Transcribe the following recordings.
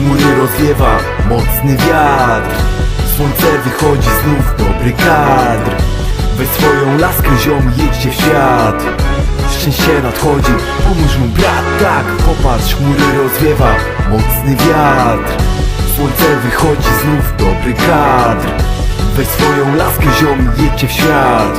Chmury rozwiewa. Mocny wiatr. Słońce wychodzi znów dobry kadr. Weź swoją laskę ziom, jedźcie w świat. Szczęście nadchodzi, pomóż mu brat, tak Popatrz, chmury rozwiewa. Mocny wiatr. Słońce wychodzi znów dobry kadr. Weź swoją laskę ziom, jedźcie w świat.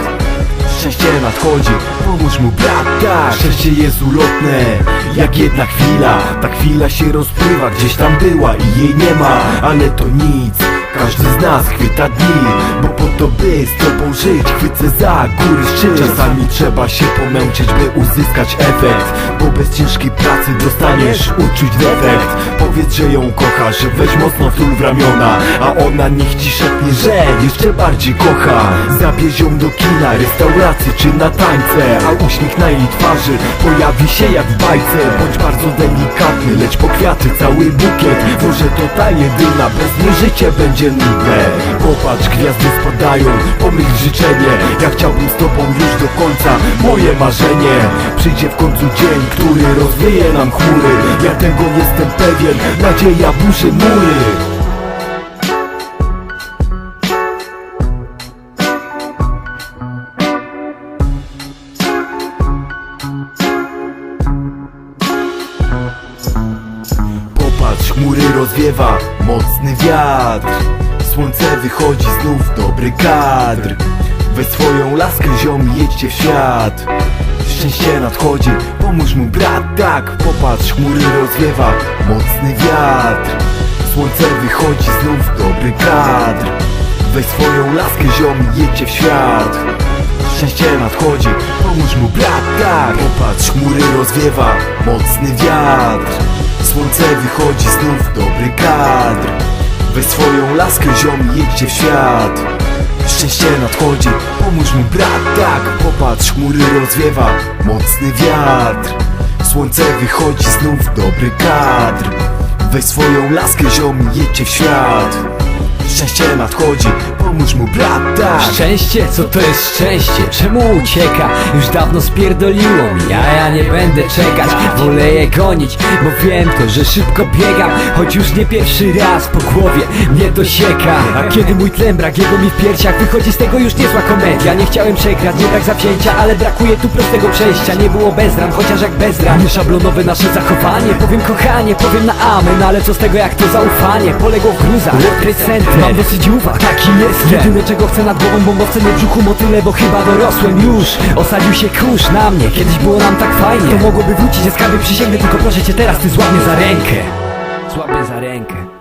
Szczęście nadchodzi, pomóż mu brat, tak Szczęście jest ulotne, jak jedna chwila Ta chwila się rozpływa, gdzieś tam była i jej nie ma. Ale to nic, każdy z nas chwyta dni Bo po to by z tobą żyć, chwycę za góry szczyt. Czasami trzeba się pomęczyć, by uzyskać efekt Bo bez ciężkiej pracy dostaniesz uczuć defekt. Powiedz, że ją kochasz, weź mocno w tył w ramiona A ona niech ci szepnie, że jeszcze bardziej kocha. Zabierz ją do kina, restauracji czy na tańce A uśmiech na jej twarzy pojawi się jak w bajce. Bądź bardzo delikatny, leć po kwiaty cały bukiet. Może to ta jedyna, bez niej życie będzie nudne. Popatrz, gwiazdy spadają, pomyśl życzenie. Ja chciałbym z tobą już do końca, moje marzenie Przyjdzie w końcu dzień, który rozwieje nam chmury. Ja tego jestem pewien, nadzieja burzy mury. Popatrz, chmury rozwiewa mocny wiatr. Słońce wychodzi znów dobry kadr. Weź swoją laskę ziom, jedźcie w świat Szczęście nadchodzi, pomóż mu brat, tak. Popatrz, chmury rozwiewa. Mocny wiatr. Słońce wychodzi znów dobry kadr. Weź swoją laskę ziom, jedźcie w świat. Szczęście nadchodzi, pomóż mu brat, tak. Popatrz, chmury rozwiewa. Mocny wiatr. Słońce wychodzi znów dobry kadr Weź swoją laskę ziom, jedźcie w świat. Szczęście nadchodzi, pomóż mu brat, tak Popatrz, chmury rozwiewa mocny wiatr. Słońce wychodzi znów dobry kadr. Weź swoją laskę ziom, jedźcie w świat Szczęście nadchodzi, pomóż mu brat, tak Szczęście? Co to jest szczęście? Czemu ucieka? Już dawno spierdoliło mi, a ja nie będę czekać. Wolę je gonić, bo wiem to, że szybko biegam. Choć już nie pierwszy raz po głowie mnie to sieka A kiedy mój tlen brak jego mi w piersiach Wychodzi z tego już niezła komedia. Nie chciałem przegrać, nie brak zawzięcia Ale brakuje tu prostego przejścia. Nie było bez ram, chociaż jak bez ram Nie szablonowe nasze zachowanie Powiem kochanie, powiem na amen. Ale co z tego jak to zaufanie? Poległo w gruzach, reprezentem Mam dosyć uwag, taki jestem. Jedyne czego chcę nad głową bombowce Nie brzuchu motyle, bo chyba dorosłem już. Osadził się kurz na mnie Kiedyś było nam tak fajnie. To mogłoby wrócić, ja skarby przysięgnę Tylko proszę cię teraz, ty złap mnie za rękę. Złap mnie za rękę